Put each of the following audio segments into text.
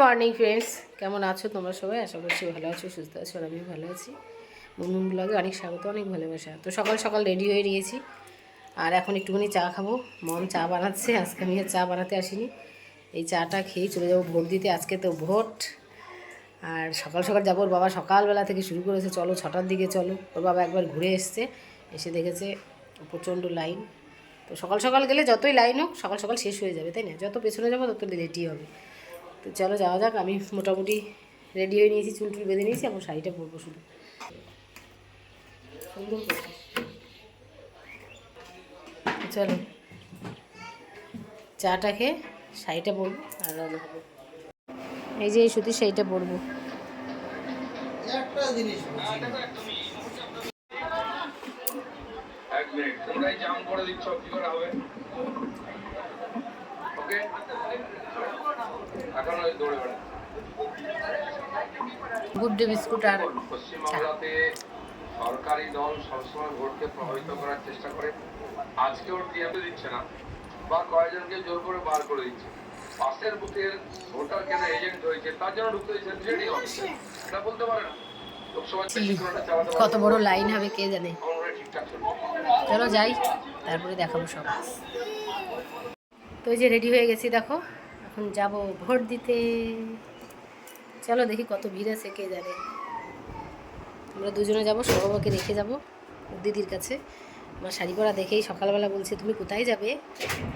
Morning friends কেমন আছো তোমরা সবাই? আশা করছি ভালো আছো, সুস্থ আছো আমি ভালো আছি। মুনমুন ব্লগে অনেক স্বাগত, অনেক ভালোবাসা। তো সকাল সকাল রেডি হয়ে নিয়েছি। আর এখন একটুখানি চা খাব। মম চা বানাচ্ছে, আজকে আমি চা বানাতে আসিনি। এই চাটা খেয়েই চলে যাব ভোট দিতে, আজকে তো ভোট। আর সকাল সকাল যাব, ওর বাবা সকালবেলা থেকে শুরু করেছে। চলো, ছটার দিকে চলো। ওর বাবা একবার ঘুরে এসছে, এসে দেখেছে প্রচণ্ড লাইন তো সকাল সকাল গেলে যতই লাইন হোক, সকাল সকাল শেষ হয়ে যাবে, তাই না? যত পেছনে যাব, তত লেটি হবে। তো চলো যাওয়া যাক আমি মোটামুটি রেডি হয়ে নিয়েছি চুল টুল বেঁধে নিয়েছি এখন শাড়িটা পরবো শুধু। সুন্দর। চলো চাটা খেয়ে শাড়িটা পরবো আর রান্না করব। এই যে এই সুতির শাড়িটা পরবো। একটা জিনিস বলছি। এক মিনিট তোমরাই জাম করে দিচ্ছ কি করে হবে? ওকে? এখন দৌড়ে বেড়া গুড ডে বিস্কুট আর পশ্চিমবাংলাতে সরকারি দল সবসময় ভোটকে প্রভাবিত করার চেষ্টা করে। আজকে ওর টিএমতে দিচ্ছে না বা কয়েকজনকে জোর করে বার করে দিচ্ছে। পাশের বুথের ভোটার কেন এজেন্ট হয়েছে তার জন্য ঢুকতে দিচ্ছে বিজেডি অফিসে এটা বলতে পারে না। কত বড় লাইন হবে কে জানে? চলো যাই তারপরে দেখাবো সব। তো এই যে রেডি হয়ে গেছি দেখো। এখন যাব ভোট দিতে। চলো দেখি কত ভিড় আছে কে যাবে আমরা দুজনে যাব সৌরভকে রেখে যাব দিদির কাছে। আমার শাড়ি পরা দেখেই সকালবেলা বলছে তুমি কোথায় যাবে?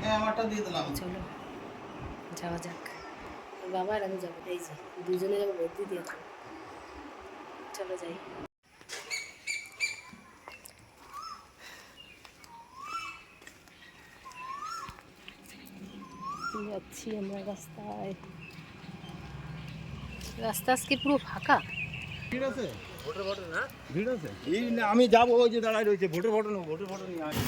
হ্যাঁ আমারটা দিয়ে দিলাম। চলো যাওয়া যাক। বাবা আর আমি যাব এই যে দুজনে যাব ভোট দিতে চলো যাই। যাচ্ছি আমরা রাস্তায়। রাস্তা আজকে পুরো ফাঁকা। ভিড় আছে? ভোটের ভোটে না? ভিড় আছে? এই না, আমি যাব ওই যে দাঁড়ায় রয়েছে ভোটের ভোটে নেব ভোটের নিয়ে আসি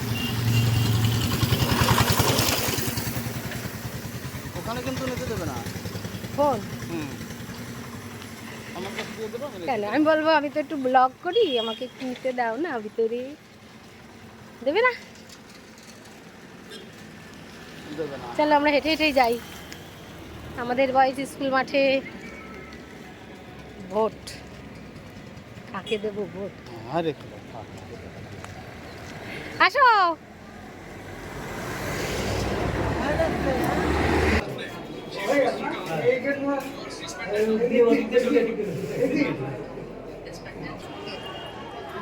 ওখানে কিন্তু নিতে দেবে না। ফোন? কেন? আমি বলব আমি তো একটু ব্লগ করি আমাকে একটু নিতে দাও না ভিতরে। দেবে না? চলো আমরা হেঁটে হেঁটেই যাই। আমাদের বয়েজ স্কুল মাঠে ভোট। কাকে দেবো ভোট? হ্যাঁ। আসো।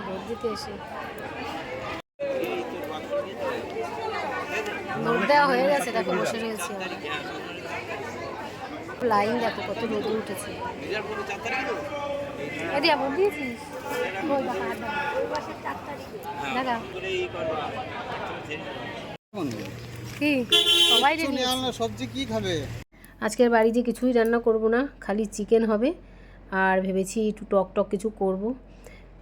ভোট দিতে এসে। দেওয়া হয়ে গেছে দেখো বসে রয়েছি। লাইন দেখো কত রোদ উঠেছে। এদিকে ভোট দিয়েছিস? কি? সবাই সবজি কি খাবে? আজকের বাড়িতে কিছুই রান্না করব না খালি চিকেন হবে। আর ভেবেছি একটু টক টক কিছু করব।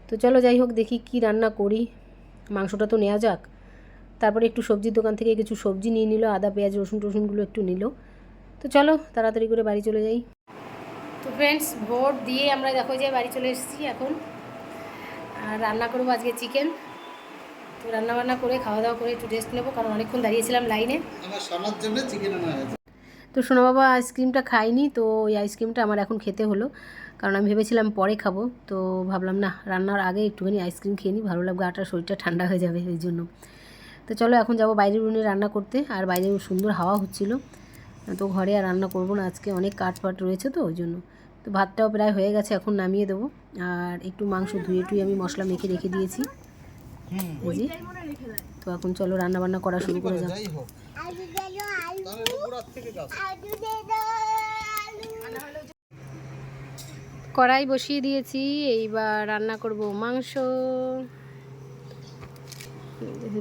তো চলো যাই হোক দেখি কি রান্না করি। মাংসটা তো নেওয়া যাক। তারপরে একটু সবজির দোকান থেকে কিছু সবজি নিয়ে নিল আদা পেঁয়াজ রসুন টসুনগুলো একটু নিল। তো চলো তাড়াতাড়ি করে বাড়ি চলে যাই। তো ফ্রেন্ডস ভোট দিয়ে আমরা দেখো যে বাড়ি চলে এসেছি এখন। আর রান্না করব আজকে চিকেন তো রান্না বান্না করে খাওয়া দাওয়া করে একটু রেস্ট নেব কারণ অনেকক্ষণ দাঁড়িয়েছিলাম লাইনে আমার জন্য চিকেন তো সোনা বাবা আইসক্রিমটা খাইনি তো ওই আইসক্রিমটা আমার এখন খেতে হলো। কারণ আমি ভেবেছিলাম পরে খাব তো ভাবলাম না রান্নার আগে একটুখানি আইসক্রিম খেয়ে নিই ভালো লাগবে আটার শরীরটা ঠান্ডা হয়ে যাবে ওই জন্য। তো চলো এখন যাব বাইরের রুমে রান্না করতে। আর বাইরে সুন্দর হাওয়া হচ্ছিল। তো ঘরে আর রান্না করব না, আজকে অনেক কাঠ ফাট রয়েছে তো ওই জন্য। তো ভাতটাও প্রায় হয়ে গেছে, এখন নামিয়ে দেবো। আর একটু মাংস ধুয়ে টুয়ে আমি মশলা মেখে রেখে দিয়েছি। যে। তো এখন চলো রান্না বান্না করা শুরু করে যাও কড়াই বসিয়ে দিয়েছি, এইবার রান্না করব মাংস।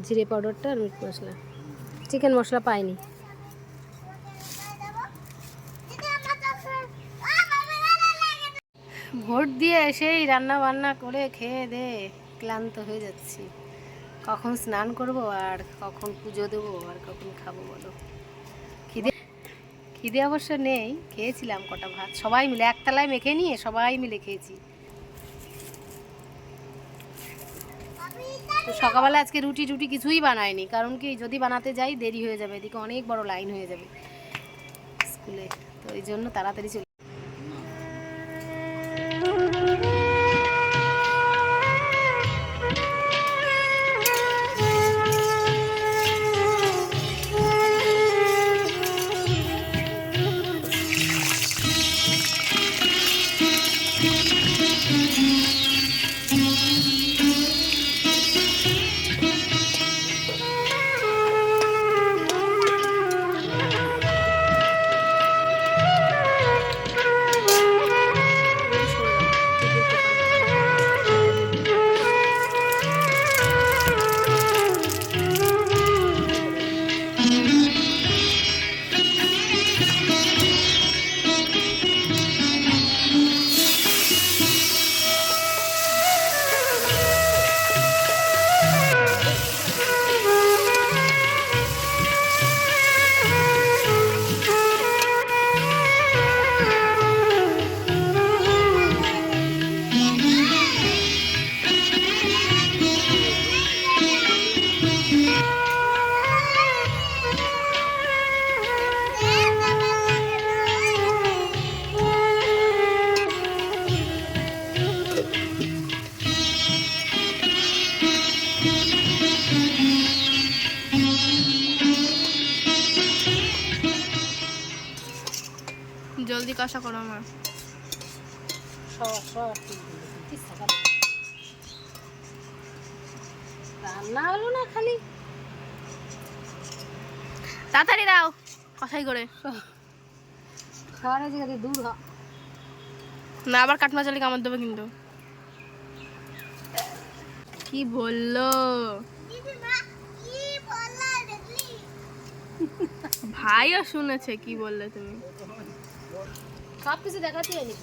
জিরে পাউডারটা আর মিট মশলা। চিকেন মশলা পাইনি। ভোট দিয়ে এসেই রান্না বান্না করে খেয়ে দে ক্লান্ত হয়ে যাচ্ছি। কখন স্নান করব আর কখন পুজো দেবো আর কখন খাব বলো? খিদে খিদে অবশ্য নেই, খেয়েছিলাম কটা ভাত। সবাই মিলে একতলায় মেখে নিয়ে সবাই মিলে খেয়েছি। তো সকালবেলা আজকে রুটি টুটি কিছুই বানায়নি কারণ কি, যদি বানাতে যাই দেরি হয়ে যাবে, এদিকে অনেক বড় লাইন হয়ে যাবে স্কুলে। তো এই জন্য তাড়াতাড়ি কষা করো আমার। রান্না হলো না খালি? তাড়াতাড়ি দাও কষাই করে। খাওয়ার জায়গাতে দূর হ। না আবার কাটমা চালি কামড় দেবে কিন্তু। কি বলল? ভাইও শুনেছে কি বললে তুমি? সব কিছু দেখাচ্ছি নাকি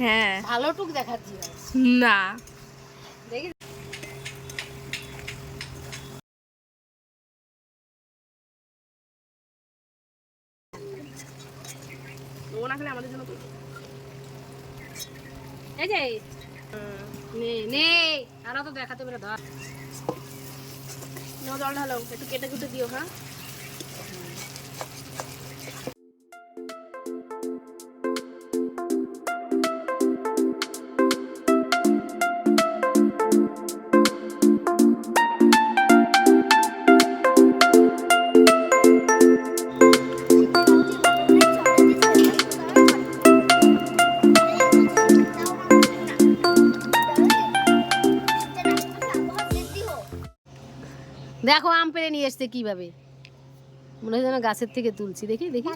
হ্যাঁ ভালোটুক দেখাচ্ছি। না। না দেখি। ও না খেলে আমাদের জন্য। এই যে। নে নে। আরও তো দেখাতে পারে ধর। জল ঢালো একটু কেটে কুটে দিও হ্যাঁ? দেখো আম পেরে নিয়ে এসছে কীভাবে? মনে হয় যেন গাছের থেকে তুলছি। দেখি দেখি।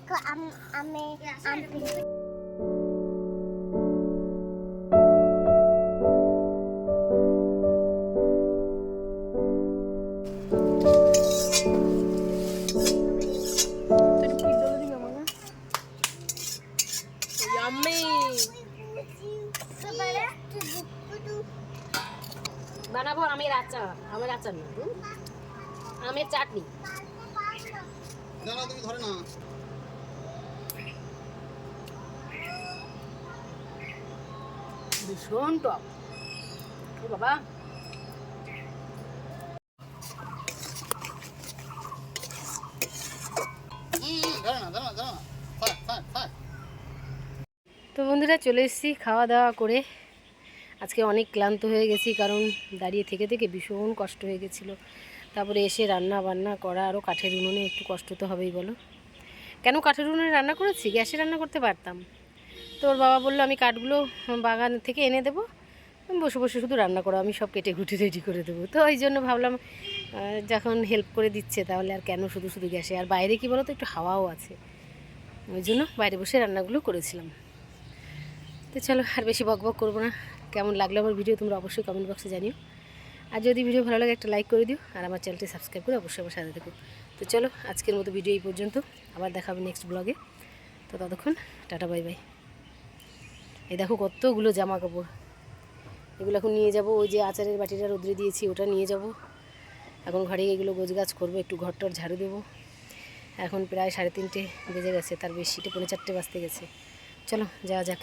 বানাবো আমি আচার আমের আচার না? আমের চাটনি। না না তুমি ধরে না ভীষণ টক। ও বাবা। তো বন্ধুরা চলে এসেছি খাওয়া দাওয়া করে। আজকে অনেক ক্লান্ত হয়ে গেছি কারণ দাঁড়িয়ে থেকে থেকে ভীষণ কষ্ট হয়ে গেছিল। তারপরে এসে রান্না বান্না করা আরও কাঠের উনুনে একটু কষ্ট তো হবেই, বলো। কেন কাঠের উনুনে রান্না করেছি? গ্যাসে রান্না করতে পারতাম। তো ওর বাবা বলল, আমি কাঠগুলো বাগান থেকে এনে দেবো। বসে বসে শুধু রান্না করো, আমি সব কেটে ঘুটে রেডি করে দেবো। তো ওই জন্য ভাবলাম যখন হেল্প করে দিচ্ছে, তাহলে আর কেন শুধু শুধু গ্যাসে? আর বাইরে কি বলো তো একটু হাওয়াও আছে। ওই জন্য বাইরে বসে রান্নাগুলো করেছিলাম। তো চলো, আর বেশি বক বক করব না। কেমন লাগল আমার ভিডিও তোমরা অবশ্যই কমেন্ট বক্সে জানিও। আর যদি ভিডিও ভালো লাগে একটা লাইক করে দিও, আর আমার চ্যানেলটি সাবস্ক্রাইব করে অবশ্যই আমার সাথে থেকো। তো চলো, আজকের মতো ভিডিও এই পর্যন্ত। আবার দেখা হবে নেক্সট ব্লগে তো ততক্ষণ, টাটা বাই বাই এই দেখো কতগুলো জামা কাপড় এগুলো এখন নিয়ে যাব, ওই যে আচারের বাটিটা রোদ্রে দিয়েছি, ওটা নিয়ে যাব। এখন ঘরে এগুলো গোছগাছ করব, একটু ঘরটর ঝাড়ু দেবো। এখন প্রায় সাড়ে তিনটে বেজে গেছে, তার বেশিটা পৌনে চারটে বাজতে গেছে। চলো, যাওয়া যাক।